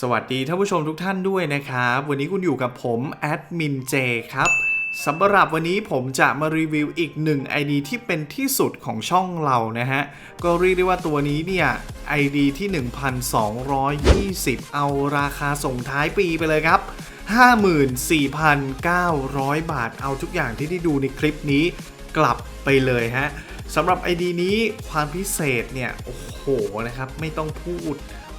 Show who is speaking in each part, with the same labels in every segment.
Speaker 1: สวัสดีท่านผู้ชมทุกท่านด้วยนะครับ วันนี้คุณอยู่กับผมแอดมินเจครับสำหรับวันนี้ผมจะมารีวิวอีกหนึ่ง ID ที่เป็นที่สุดของช่องเรานะฮะ ก็เรียกได้ว่าตัวนี้เนี่ย ID ที่ 1,220 เอาราคาส่งท้ายปีไปเลยครับ 54,900 บาทเอาทุกอย่างที่ได้ดูในคลิปนี้กลับไปเลยฮะสำหรับ ID นี้ความพิเศษเนี่ย โอ้โหนะครับ ไม่ต้องพูด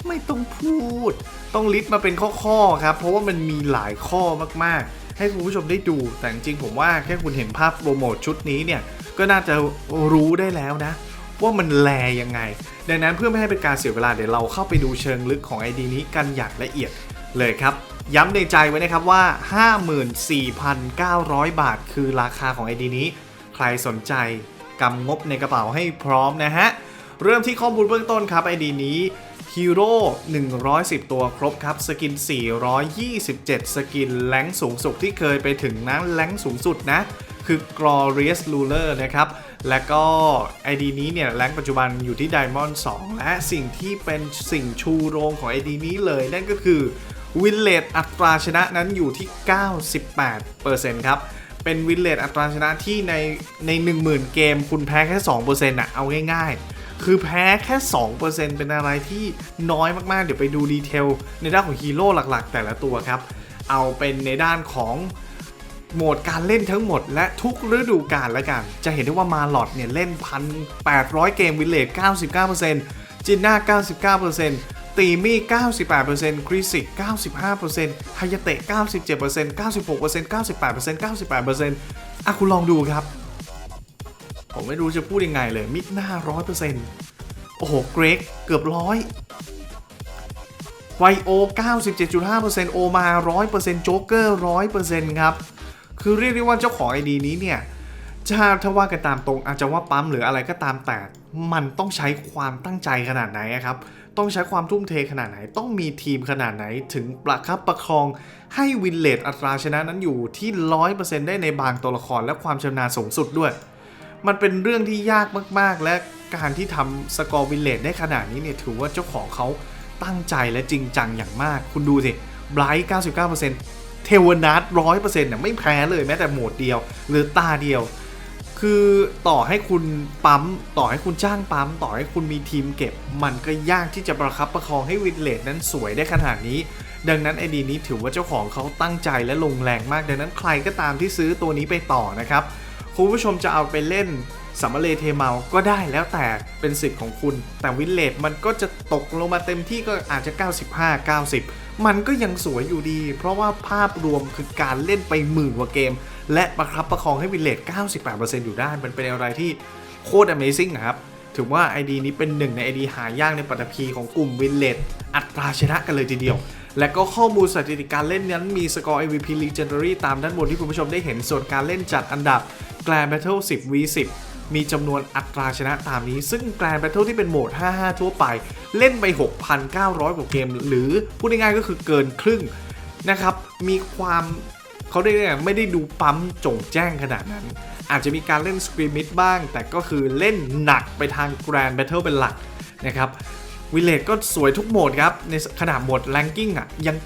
Speaker 1: ไม่ต้องพูด ต้องลิสต์มาเป็นข้อๆครับ เพราะว่ามันมีหลายข้อมากๆ ให้คุณผู้ชมได้ดู แต่จริงผมว่าแค่คุณเห็นภาพโปรโมทชุดนี้เนี่ย ก็น่าจะรู้ได้แล้วนะ ว่ามันแลยังไง ดังนั้นเพื่อไม่ให้เป็นการเสียเวลาเดี๋ยวเราเข้าไปดูเชิงลึกของ ID นี้กันอย่างละเอียดเลยครับย้ำในใจไว้นะครับว่า 54,900 บาท คือราคาของ ID นี้ ใครสนใจกำงบในกระเป๋าให้พร้อมนะฮะ เริ่มที่ข้อมูลเบื้องต้นครับ ID นี้ ฮีโร่110 ตัวครบครับ สกิน 427 สกินแรงสูงสุดที่เคยไปถึงนะแรงสูงสุดนะ คือ Glorious Ruler นะครับ และก็ ID นี้เนี่ยแรงปัจจุบันอยู่ที่ Diamond 2 และสิ่งที่เป็นสิ่งชูโรงของ ID นี้เลยนั่นก็คือวินเลตอัตราชนะนั้นอยู่ที่ 98%ครับเป็นวินเลตอัตราชนะที่ในใน 10,000 เกมคุณแพ้แค่ 2%อะเอาง่ายๆ คือแพ้แค่ 2%เป็นอะไรที่น้อยมากๆ เดี๋ยวไปดูดีเทลในด้านของฮีโร่หลักๆ แต่ละตัวครับ เอาเป็นในด้านของโหมดการเล่นทั้งหมดและทุกฤดูกาลแล้วกัน จะเห็นได้ว่ามาลอดเนี่ยเล่น 1,800 เกมวิลเลจ99%จินน่า 99%ตีมี่ 98%คริสิก 95%ไฮยาเตะ 97% 96% 98% 98%อะคุณลองดูครับ ผมไม่รู้จะพูดยังไงเลย มิดหน้า100%โอ้โห เกรกเกือบร้อยไวโอ 97.5%โอมา 100%โจ๊กเกอร์ 100%ครับ คือเรียกได้ว่าเจ้าของ ID นี้เนี่ยจะถ้าว่ากันตามตรงอาจจะว่าปั๊มหรืออะไรก็ตามแต่ มันต้องใช้ความตั้งใจขนาดไหนครับ ต้องใช้ความทุ่มเทขนาดไหน ต้องมีทีมขนาดไหนถึงประคับประคองให้วินเลตอัตราชนะนั้นอยู่ที่ 100%ได้ในบางตัวละครและความชำนาญสูงสุดด้วย มันเป็นเรื่องที่ยากมากๆ และการที่ทำสกอร์วินเลตได้ขนาดนี้เนี่ยถือว่าเจ้าของเขาตั้งใจและจริงจังอย่างมาก คุณดูสิไบรท์99%เทวนัท100%เนี่ยไม่แพ้เลยแม้แต่โหมดเดียว หรือตาเดียว คือต่อให้คุณปั๊ม ต่อให้คุณจ้างปั๊ม ต่อให้คุณมีทีมเก็บ มันก็ยากที่จะประคับประคองให้วินเลตนั้นสวยได้ขนาดนี้ ดังนั้นไอดีนี้ถือว่าเจ้าของเขาตั้งใจและลงแรงมาก ดังนั้นใครก็ตามที่ซื้อตัวนี้ไปต่อนะครับ คุณผู้ชมจะเอาไปเล่นสัมมาเลเทเมาก็ได้แล้วแต่เป็นสิทธิ์ของคุณ แต่วินเลตมันก็จะตกลงมาเต็มที่ก็อาจจะ 95 90 มันก็ยังสวยอยู่ดี เพราะว่าภาพรวมคือการเล่นไปหมื่นกว่าเกม และประคับประคองให้วินเลต98%อยู่ได้มันเป็นอะไรที่โคตร Amazing นะครับ ถือว่า ID นี้เป็นหนึ่งใน ID หายากในปัตภีของกลุ่มวินเลตอัตราชนะกันเลยทีเดียวและก็ข้อมูลสถิติการเล่นนั้นมีสกอร์ MVP Legendary ตามด้านบนที่คุณผู้ชมได้เห็นส่วนการเล่นจัดอันดับ Grand Battle 10 v 10มีจำนวนอัตราชนะตามนี้ ซึ่ง Grand Battle ที่เป็นโหมด 55 ทั่วไป เล่นไป 6,900 กว่าเกม หรือพูดง่ายๆก็คือเกินครึ่งนะครับ มีความเขาได้เนี่ยไม่ได้ดูปั๊มจงแจ้งขนาดนั้น อาจจะมีการเล่นสกรีมิดบ้าง แต่ก็คือเล่นหนักไปทาง Grand Battle เป็นหลักนะครับวิเลตก็สวยทุกโหมดครับ ในขนาดโหมดแรงกิ้งอะยัง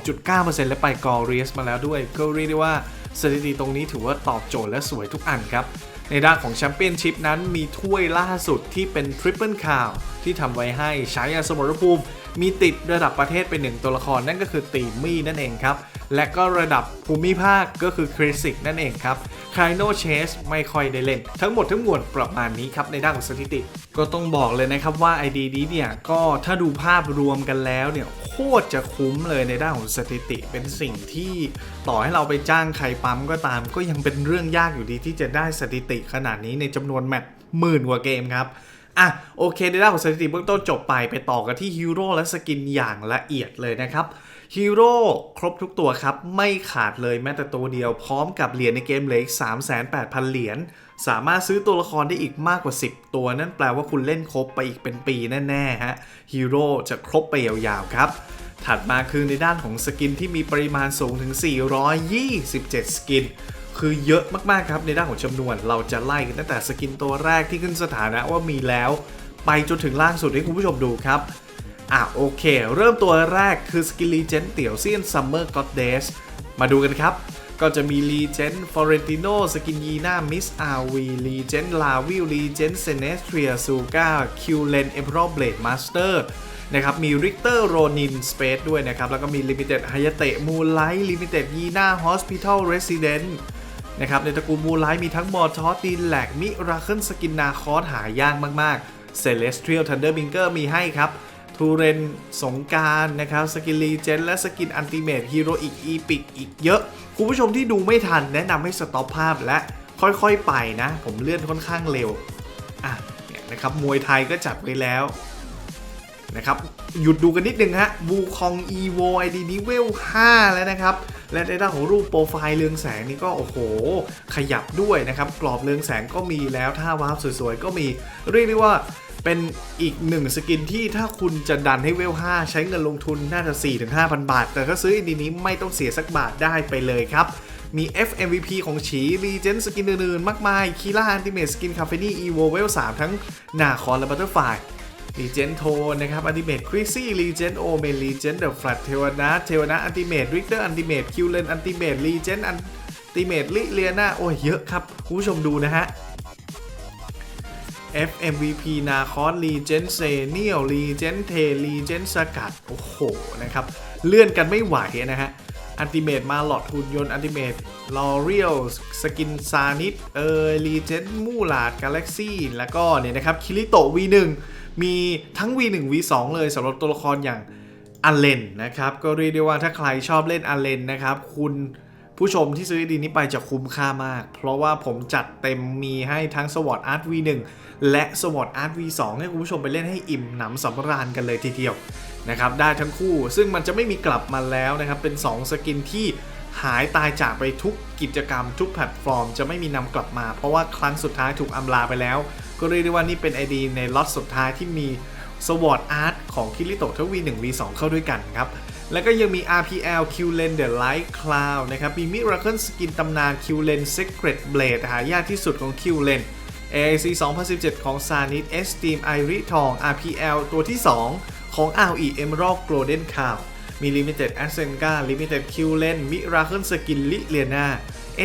Speaker 1: 82.9%และไปกอริสมาแล้วด้วย ก็เรียกได้ว่า สถิติตรงนี้ถือว่าตอบโจทย์และสวยทุกอันครับ ในด้านของแชมเปี้ยนชิพนั้นมีถ้วยล่าสุดที่เป็นทริปเปิลคาวที่ทำไว้ให้ใช้ยาสมรภูมิ มีติดระดับประเทศเป็นหนึ่งตัวละครนั่นก็คือตีมี่นั่นเองครับ และก็ระดับภูมิภาคก็คือคริสิกนั่นเองครับคายโนเชสไม่ค่อยได้เล่น ทั้งหมดทั้งมวลประมาณนี้ครับในด้านของสถิติ ก็ต้องบอกเลยนะครับว่า ID นี้เนี่ยก็ถ้าดูภาพรวมกันแล้วเนี่ยโคตรจะคุ้มเลยในด้านของสถิติ เป็นสิ่งที่ต่อให้เราไปจ้างใครปั๊มก็ตาม ก็ยังเป็นเรื่องยากอยู่ดีที่จะได้สถิติขนาดนี้ในจำนวนแมตช์หมื่นกว่าเกมครับ อะโอเคในด้านของสถิติเบื้องต้นจบไปไปต่อกันที่ฮีโร่และสกินอย่างละเอียดเลยนะครับฮีโร่ครบทุกตัวครับ ไม่ขาดเลยแม้แต่ตัวเดียวพร้อมกับเหรียญในเกมเหลืออีก 38,000 เหรียญสามารถซื้อตัวละครได้อีกมากกว่า 10 ตัว นั่นแปลว่าคุณเล่นครบไปอีกเป็นปีแน่ๆฮะฮีโร่จะครบไปยาวๆครับ ถัดมาคือในด้านของสกินที่มีปริมาณสูงถึง 427 สกิน คือเยอะมากๆครับในด้านของจำนวน เราจะไล่กันตั้งแต่สกินตัวแรกที่ขึ้นสถานะว่ามีแล้ว ไปจนถึงล่างสุดให้คุณผู้ชมดูครับอะโอเค เริ่มตัวแรกคือสกิลลีเจนเตี่ยวเซียนซัมเมอร์ก็ d เดสมาดูกันครับก็จะมีลีเจนฟอเรนติโนสกินยีน่ามิสอาวีลีเจนลาวิลลีเจนเซเนสเทรียซูกาคิวเลนเอเ r อ l เบลดมาสเตอร์นะครับ มีริกเตอร์โรนินสเปซด้วยนะครับ แล้วก็มีลิมิเต็ดไฮยาเตะมูไลท์ลิมิเต็ดยีน่าฮอสพิทอลเรสซิเดนต์ นะครับในตระกูลมูไลมีทั้งมอร์ทอสตีนแหลกมิราเคิลสกินนาคอสหายากมากๆเซเลสเทรียลทันเดอร์บิงเกอร์มีให้ครับทูเรนสงการนะครับสกินรีเจนและสกินอันติเมทฮีโร่อีกอีพิกอีกเยอะ คุณผู้ชมที่ดูไม่ทันแนะนำให้สต็อปภาพและค่อยๆไปนะ ผมเลื่อนค่อนข้างเร็วอะเนี่ยนะครับมวยไทยก็จัดไว้แล้วนะครับหยุดดูกันนิดนึงฮะวูคองอีโวไอดีนี้เวล 5 แล้วนะครับ และในด้านของรูปโปรไฟล์เรืองแสงนี่ก็โอ้โห ขยับด้วยนะครับ กรอบเรืองแสงก็มีแล้วท่าวาร์ปสวยๆ ก็มีเรียกได้ว่าเป็นอีกหนึ่งสกินที่ถ้าคุณจะดันให้เวล 5 ใช้เงินลงทุนน่าจะ 4-5,000 บาท แต่ถ้าซื้อไอดีนี้ไม่ต้องเสียสักบาทได้ไปเลยครับ มี FMVP ของฉีรีเจนสกินอื่นๆ มากมายคีล่าอันติเมทสกินคาเฟนี่อีโวเวล3ทั้งนาคอนและบัตเตอร์ไฟ ลีเจนโทนะครับอันติเมทคริซี่ลีเจนโอเมนลีเจนเดอะแฟลตเทวนาเทวนาอันติเมทริกเตอร์อันติเมทคิวเลนอันติเมทลีเจนอันติเมทลิเลียนาโอ้ยเยอะครับ คุณผู้ชมดูนะฮะ FMVP นาคอสลีเจนเซเนียลลีเจนเทลีเจนสกัด โอ้โห นะครับ เลื่อนกันไม่ไหวนะฮะอันติเมตมาหลอดหุ่นยนต์อันติเมตลอเรียลสกินซานิดเออลีเจนมูลาดกาแล็กซี่แล้วก็เนี่ยนะครับคิริโตะ V1 มีทั้ง V1 V2 เลยสำหรับตัวละครอย่างอันเลนนะครับ ก็เรียกได้ว่าถ้าใครชอบเล่นอันเลนนะครับ คุณผู้ชมที่ซื้อดีนี้ไปจะคุ้มค่ามาก เพราะว่าผมจัดเต็มมีให้ทั้ง SWOT Art V1 และ SWOT Art V2 ให้คุณผู้ชมไปเล่นให้อิ่มหนำสำราญกันเลยทีเดียวนะครับ ได้ทั้งคู่ ซึ่งมันจะไม่มีกลับมาแล้วนะครับ เป็น 2 สกินที่ หายตายจากไปทุกกิจกรรม ทุกแพลตฟอร์ม จะไม่มีนำกลับมา เพราะว่าครั้งสุดท้ายถูกอำลาไปแล้ว ก็เรียกได้ว่านี่เป็นไอดีในล็อตสุดท้ายที่มี SWOT Art ของคิริโตะทั้ง V1 V2 เข้าด้วยกันครับ แล้วก็ยังมี RPL q l e n The Light Cloud นะครับ มี Miracle Skin ตำนาน q l e n Secret Blade หายากที่สุดของ q l e n AIC 2017 ของ Sanit Esteem Iris ทอง RPL ตัวที่ 2 ของ RE Emerald Golden Cow มี Limited Asenka Limited q l e n Miracle Skin ลิเลียนา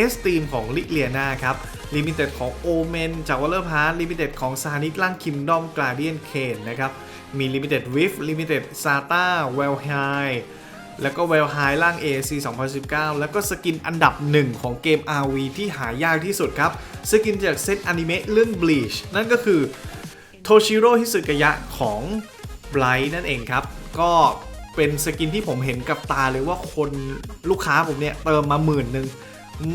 Speaker 1: Esteem ของลิเลียนาครับ Limited ของ Omen จาก Waller Park Limited ของ Sanit ล่าง Kingdom Guardian Kane นะครับ มี Limited Wift Limited Sata w e l h i แล้วก็ w e l h i ล่าง AC 2019 แล้วก็สกินอันดับหนึ่งของเกม RV ที่หายากที่สุดครับ สกินจากเซตอนิเมะเรื่อง Bleach นั่นก็คือโทชิโร่ฮิสึกายะของ Bright นั่นเองครับ ก็ เป็นสกินที่ผมเห็นกับตาเลยว่าคนลูกค้าผมเนี่ยเติมมาหมื่นหนึ่ง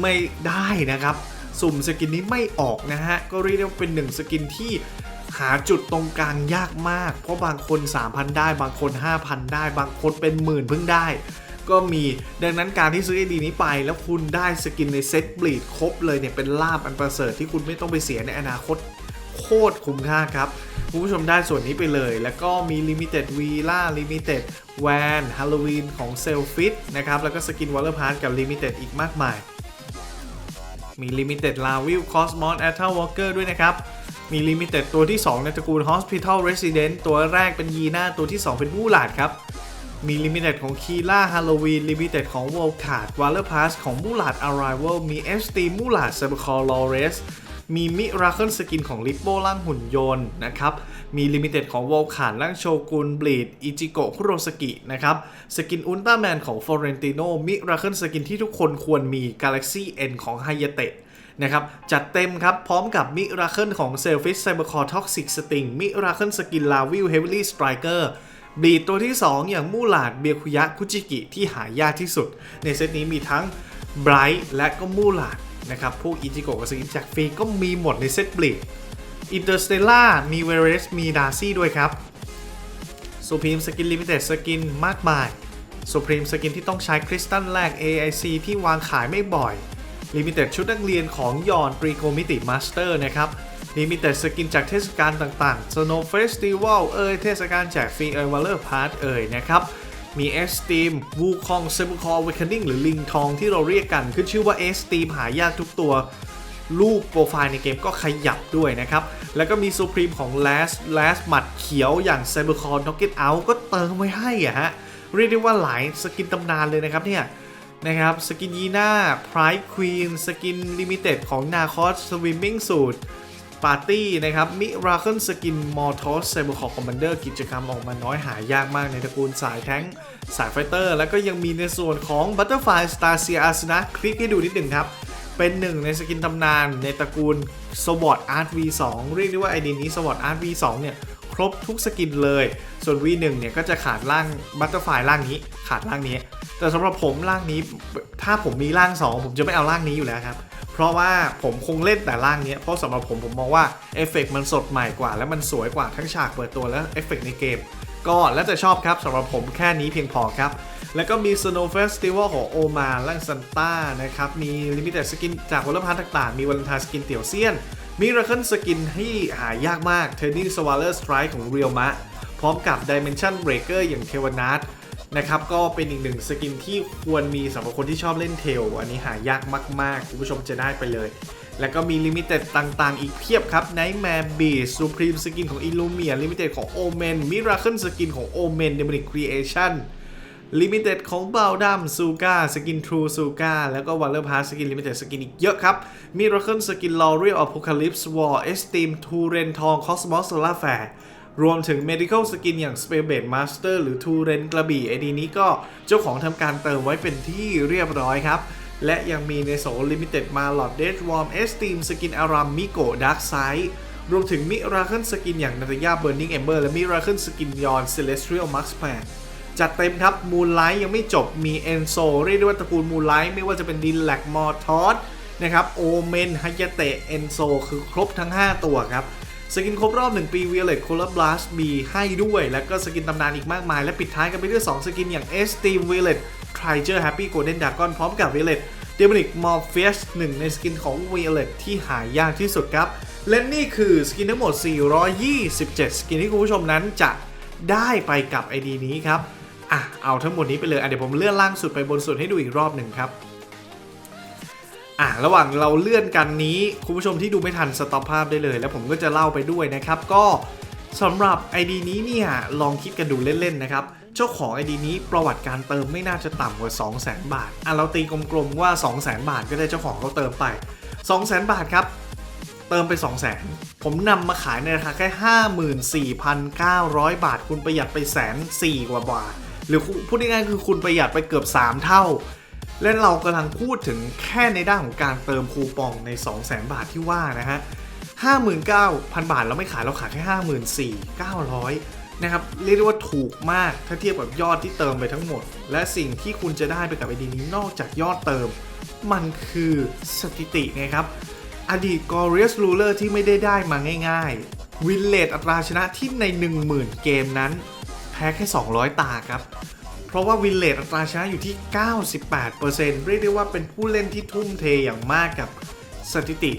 Speaker 1: ไม่ได้นะครับ สุ่มสกินนี้ไม่ออกนะฮะ ก็เรียกได้ว่าเป็นหนึ่งสกินที่หาจุดตรงกลางยากมาก เพราะบางคน 3,000 ได้ บางคน 5,000 ได้ บางคนเป็นหมื่นเพิ่งได้ ก็มีดังนั้นการที่ซื้อไอดีนี้ไป แล้วคุณได้สกินในเซ็ตบลีดครบเลยเนี่ยเป็นลาบอันประเสริฐที่คุณไม่ต้องไปเสียในอนาคตโคตรคุ้มค่าครับ คุณผู้ชมได้ส่วนนี้ไปเลย แล้วก็มี Limited v i l a Limited Van Halloween ของ s e l f i t นะครับ แล้วก็สกิน Water Park กับ Limited อีกมากมาย มี Limited l a v i l Cosmos a t a l Walker ด้วยนะครับมี Limited ตัวที่ 2 ในตระกูล Hospital Resident ตัวแรกเป็นยีน่าตัวที่ 2 เป็นมูลาดครับ มี Limited ของ Kila Halloween Limited ของ w o l c a r d Waller Pass ของมูลาด Arrival มี ST มูลาด c y b e r c o r Lores มี Miracle Skin ของ Lippo ร่างหุ่นยนต์นะครับ มี Limited ของ w o l c a r d ร่างโชกุน Bleed อิจิโกะคุโรสกินะครับ สกินอุลตร้าแมนของ Florentino Miracle Skin ที่ทุกคนควรมี Galaxy N ของ Hayate นะครับจัดเต็มครับ พร้อมกับมิราเคิลของเซลฟิชไซเบอร์คอร์ท็อกซิกสติงมิราเคิลสกินลาวิลเฮฟ v ลี่สไตรเกอร์บีดตัวที่ 2 อย่างมูหลาดเบียคุยะคุจิกิที่หายากที่สุด ในเซตนี้มีทั้งไบรท์และก็มูหลาด นะครับพวกอิจิโกะกับสกินจากฟรีก็มีหมดในเซตบลีดอินเตอร์สเตล่ามีเวเรสมีดาซี่ด้วยครับสุพรีมสกินลิมิเต็ดสกินมากมายสุพรีมสกินที่ต้องใช้คริสตัลแรก AIC ที่วางขายไม่บ่อยลิมิเต็ดชุดนักเรียนของยอนตรีโกมิติมาสเตอร์นะครับลิมิเต็ดสกินจากเทศกาลต่างๆ Snow Festival เอ่ยเทศกาลแจกฟรีเอ่ย Waller Park เอ่ยนะครับ มี S Team Wukong s e b u k o r Awakening หรือลิงทองที่เราเรียกกัน ขึ้นชื่อว่า S Team หายากทุกตัว รูปโปรไฟล์ในเกมก็ขยับด้วยนะครับ แล้วก็มีซูพรีมของ Last Last หมัดเขียวอย่าง Cybercore Knocket Out ก็เติมไว้ให้อะฮะ เรียกได้ว่าหลายสกินตำนานเลยนะครับเนี่ยนะครับสกินยีน่าไพร์ควีนสกินลิมิเต็ดของนาคอสสวิมมิ่งสูตร ปาร์ตี้นะครับมิราเคิลสกินมอร์ทอสไซเบอร์คอร์คอมมานเดอร์กิจกรรมออกมาน้อยหายากมากในตระกูลสายแท้งสายไฟเตอร์ แล้วก็ยังมีในส่วนของ Butterfly Star s e a r นะคลิกให้ดูนิดหนึ่งครับ เป็นหนึ่งในสกินตำนานในตระกูล Sword Art V2 เรียกได้ว่าไอดีนี้ Sword Art V2 เนี่ยครบทุกสกินเลย ส่วน V1 เนี่ยก็จะขาดร่างบัตเตอร์ไฟร่างนี้ขาดร่างนี้ แต่สำหรับผมร่างนี้ถ้าผมมีร่าง 2 ผมจะไม่เอาร่างนี้อยู่แล้วครับ เพราะว่าผมคงเล่นแต่ร่างนี้เพราะสำหรับผมผมมองว่าเอฟเฟกต์มันสดใหม่กว่า และมันสวยกว่าทั้งฉากเปิดตัวและเอฟเฟกต์ในเกม ก็แล้วแต่ชอบครับสำหรับผมแค่นี้เพียงพอครับ แล้วก็มี Snow Festival ของโอมาล่างซันต้านะครับ มี Limited Skin จากวัลพันต่างๆ มีวันทาสกินเตี่ยวเซียน มี r a เคิลสกินที่หายากมาก Turning Swaller Strike ของ Real m a พร้อมกับ Dimension Breaker อย่างเทวนาท นะครับก็เป็นอีกหนึ่งสกินที่ควรมีสำหรับคนที่ชอบเล่นเทล อันนี้หายากมากๆคุณผู้ชมจะได้ไปเลย แล้วก็มี Limited ต่างๆ อีกเพียบครับ Nightmare Beast Supreme Skin ของ Illumia Limited ของ Omen Miracle Skin ของ Omen Demonic Creation Limited ของเบลดัมซูกาสกินทรูซูกาแล้วก็วันเลอร์พาสสกินลิมิเต็ดสกินอีกเยอะครับมีรัคเคิลสกินลอเรียลอพ c คาลิปส์วอร์เอสตีมทูเรนทองคอสมอสโซลาแฟร์ รวมถึง Medical Skin อย่าง spare b a d Master หรือทูเรนกระบี่ไอดีนี้ก็เจ้าของทำการเติมไว้เป็นที่เรียบร้อยครับ และยังมีในโซลิมิเต็ดมาลอดเดชวอร์มเอสตีมสกินอารัมมิโกดาร์กไซรวมถึงมิราเคิลสกินอย่างนาตยาเบ r ร์นิงเอมเบอร์และมิราเคิลสกินยอนเซเลสเทรียลมาร์คแ a n จัดเต็มครับมู n ไลท์ยังไม่จบมีเอนโซเรียกได้ว่าตระกูลมู n ไลท์ไม่ว่าจะเป็นดินแลกมอร์ทอสนะครับโอเมนฮายาเตะเอนโซคือครบทั้ง 5 ตัวครับ สกินครบรอบ 1 ปี Violet Color Blast มีให้ด้วย แล้วก็สกินตำนานอีกมากมาย และปิดท้ายกันไปด้วย 2 สกินอย่าง S Team Violet Triger Happy Golden Dragon พร้อมกับ Violet Demonic Morpheus หนึ่งในสกินของ Violet ที่หายากที่สุดครับ และนี่คือสกินทั้งหมด 427 สกินที่คุณผู้ชมนั้นจะได้ไปกับ ID นี้ครับอะเอาทั้งหมดนี้ไปเลยอะเดี๋ยวผมเลื่อนล่างสุดไปบนสุดให้ดูอีกรอบหนึ่งครับ อะระหว่างเราเลื่อนกันนี้ คุณผู้ชมที่ดูไม่ทันสต็อปภาพได้เลย แล้วผมก็จะเล่าไปด้วยนะครับ ก็สำหรับ ID นี้เนี่ยลองคิดกันดูเล่นๆนะครับ เจ้าของ ID นี้ประวัติการเติมไม่น่าจะต่ำกว่า 200,000 บาท อะเราตีกลมๆว่า 200,000 บาทก็ได้เจ้าของเขาเติมไป 200,000 บาทครับ เติมไป 2 0 0 0 0 0 ผมนำมาขายในราคาแค่ 54,900 บาท คุณประหยัดไปแสนสี่กว่าบาท หรือพูดง่ายๆคือคุณประหยัดไปเกือบ 3 เท่า และเรากำลังพูดถึงแค่ในด้านของการเติมคูปองใน 200,000 บาทที่ว่านะฮะ59,000 บาทเราไม่ขายเราขายแค่54,900 นะครับ เรียกได้ว่าถูกมากถ้าเทียบกับยอดที่เติมไปทั้งหมด และสิ่งที่คุณจะได้ไปกับไอดีนี้นอกจากยอดเติม มันคือสถิตินะครับ อดีต Glorious Ruler ที่ไม่ได้ได้มาง่าย ๆ วินเลตอัตราชนะที่ใน 10,000 เกมนั้น แพ้แค่ 200 ตาครับ เพราะว่าวินเลตอัตราชนะอยู่ที่ 98%เรียกได้ว่าเป็นผู้เล่นที่ทุ่มเทอย่างมากกับสถิติ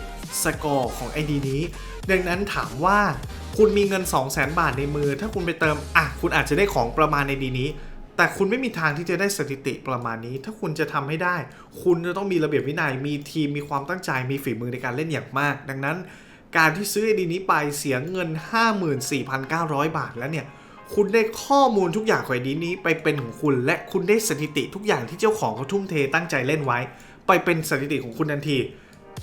Speaker 1: สกอร์ของ ID นี้ ดังนั้นถามว่าคุณมีเงิน 200,000 บาทในมือ ถ้าคุณไปเติม อะ คุณอาจจะได้ของประมาณในดีนี้ แต่คุณไม่มีทางที่จะได้สถิติประมาณนี้ ถ้าคุณจะทำให้ได้ คุณจะต้องมีระเบียบวินัย มีทีม มีความตั้งใจ มีฝีมือในการเล่นอย่างมาก ดังนั้น การที่ซื้อไอดีนี้ไปเสียเงิน 54,900 บาทแล้วเนี่ย คุณได้ข้อมูลทุกอย่างของไอดีนี้ไปเป็นของคุณ และคุณได้สถิติทุกอย่างที่เจ้าของเขาทุ่มเทตั้งใจเล่นไว้ ไปเป็นสถิติของคุณทันที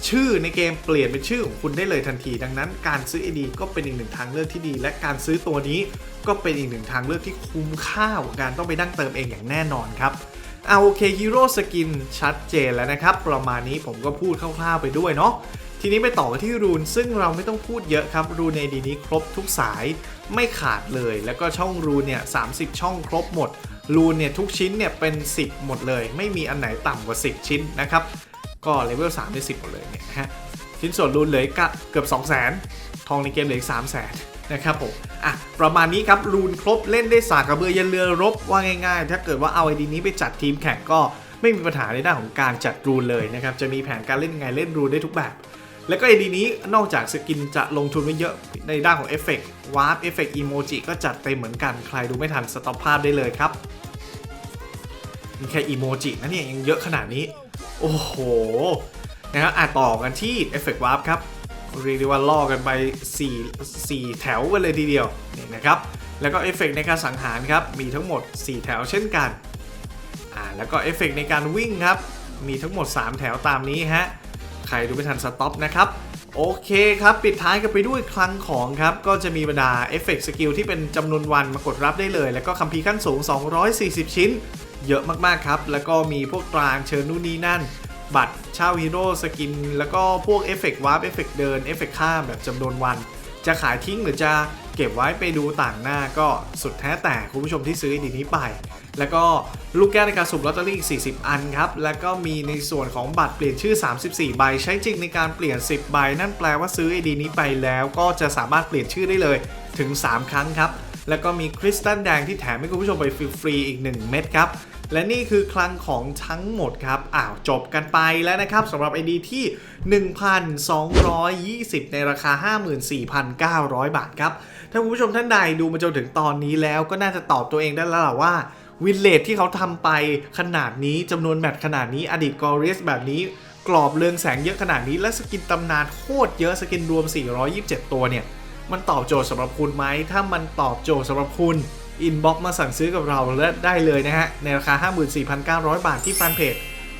Speaker 1: ชื่อในเกมเปลี่ยนเป็นชื่อของคุณได้เลยทันที ดังนั้น การซื้อ ID ก็เป็นอีกหนึ่งทางเลือกที่ดี และการซื้อตัวนี้ก็เป็นอีกหนึ่งทางเลือกที่คุ้มค่าของการต้องไปนั่งเติมเองอย่างแน่นอนครับเอาโอเคฮีโร่สกินชัดเจนแล้วนะครับ ประมาณนี้ผมก็พูดคร่าวๆไปด้วยเนาะ ทีนี้ไปต่อกันที่รูนซึ่งเราไม่ต้องพูดเยอะครับ รูนในดีนี้ครบทุกสายไม่ขาดเลย แล้วก็ช่องรูนเนี่ย30ช่องครบหมด รูนเนี่ยทุกชิ้นเนี่ยเป็น 10 หมดเลย ไม่มีอันไหนต่ำกว่า 10 ชิ้นนะครับ ก็เลเวล3ได้10 หมดเลยเนี่ยฮะชิ้นส่วนรูนเหลืออีกเกือบ2 0 0 0 0 0ทองในเกมเหลืออีก3 0 0 0 0 0นะครับผม อะ ประมาณนี้ครับ รูนครบเล่นได้สากกระเบือยันเรือรบว่าง่ายๆ ถ้าเกิดว่าเอาไอดีนี้ไปจัดทีมแข่งก็ไม่มีปัญหาในด้านของการจัดรูนเลยนะครับ จะมีแผนการเล่นไงเล่นรูนได้ทุกแบบ แล้วก็ไอดีนี้นอกจากสกินจะลงทุนไม่เยอะในด้านของเอฟเฟกต์วาร์ปเอฟเฟกต์อีโมจิก็จัดเต็มเหมือนกันใครดูไม่ทันสต็อปภาพได้เลยครับนี่แค่อีโมจินะเนี่ยยังเยอะขนาดนี้ โอ้โหนะครับอะต่อกันที่ Effect Warp ครับเรียกได้ว่าล่อกันไป4 4 แถวกันเลยทีเดียวนี่นะครับ แล้วก็เอฟเฟกในการสังหารครับ มีทั้งหมด 4 แถวเช่นกัน อ่า แล้วก็เอฟเฟกในการวิ่งครับ มีทั้งหมด 3 แถวตามนี้ฮะ ใครดูไม่ทันสต็อปนะครับ โอเคครับ ปิดท้ายกันไปด้วยคลังของครับ ก็จะมีบรรดาเอฟเฟกต์สกิลที่เป็นจำนวนวันมากดรับได้เลย แล้วก็คัมภีร์ขั้นสูง 240 ชิ้น เยอะมากๆครับ แล้วก็มีพวกกลางเชิญนู่นนี่นั่น บัตรเช่าฮีโร่สกิน แล้วก็พวกเอฟเฟกต์วาร์ปเอฟเฟกต์เดินเอฟเฟกต์ข้ามแบบจำนวนวัน จะขายทิ้งหรือจะ เก็บไว้ไปดูต่างหน้าก็สุดแท้แต่คุณผู้ชมที่ซื้อดีนี้ไป แล้วก็ลูกแก้วในการสุ่มลอตเตอรี่อีก 40 อันครับ แล้วก็มีในส่วนของบัตรเปลี่ยนชื่อ 34 ใบ ใช้จริงในการเปลี่ยน 10 ใบ นั่นแปลว่าซื้อไอดีนี้ไปแล้วก็จะสามารถเปลี่ยนชื่อได้เลยถึง 3 ครั้งครับ แล้วก็มีคริสตัลแดงที่แถมให้คุณผู้ชมไปฟรีๆอีก 1 เม็ดครับและนี่คือคลังของทั้งหมดครับอ้าวจบกันไปแล้วนะครับสำหรับ ID ที่ 1,220 ในราคา 54,900 บาทครับ ถ้าคุณผู้ชมท่านใดดูมาจนถึงตอนนี้แล้วก็น่าจะตอบตัวเองได้แล้วล่ะว่าวินเลทที่เขาทำไปขนาดนี้จำนวนแมตช์ขนาดนี้อดีตกอริสแบบนี้กรอบเรืองแสงเยอะขนาดนี้และสกินตำนานโคตรเยอะสกินรวม 427 ตัวเนี่ย มันตอบโจทย์สำหรับคุณไหม ถ้ามันตอบโจทย์สำหรับคุณอินบ็อกมาสั่งซื้อกับเราและได้เลยนะฮะ ในราคา 54,900 บาทที่แฟนเพจ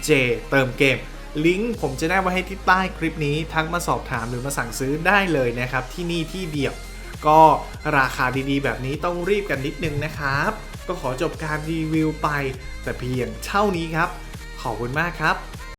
Speaker 1: J เติมเกม ลิงก์ผมจะได้ไว้ให้ที่ใต้คลิปนี้ ทักมาสอบถามหรือมาสั่งซื้อได้เลยนะครับ ที่นี่ที่เดียว ก็ราคาดีๆ แบบนี้ต้องรีบกันนิดนึงนะครับ ก็ขอจบการรีวิวไปแต่เพียงเท่านี้ครับ ขอบคุณมากครับ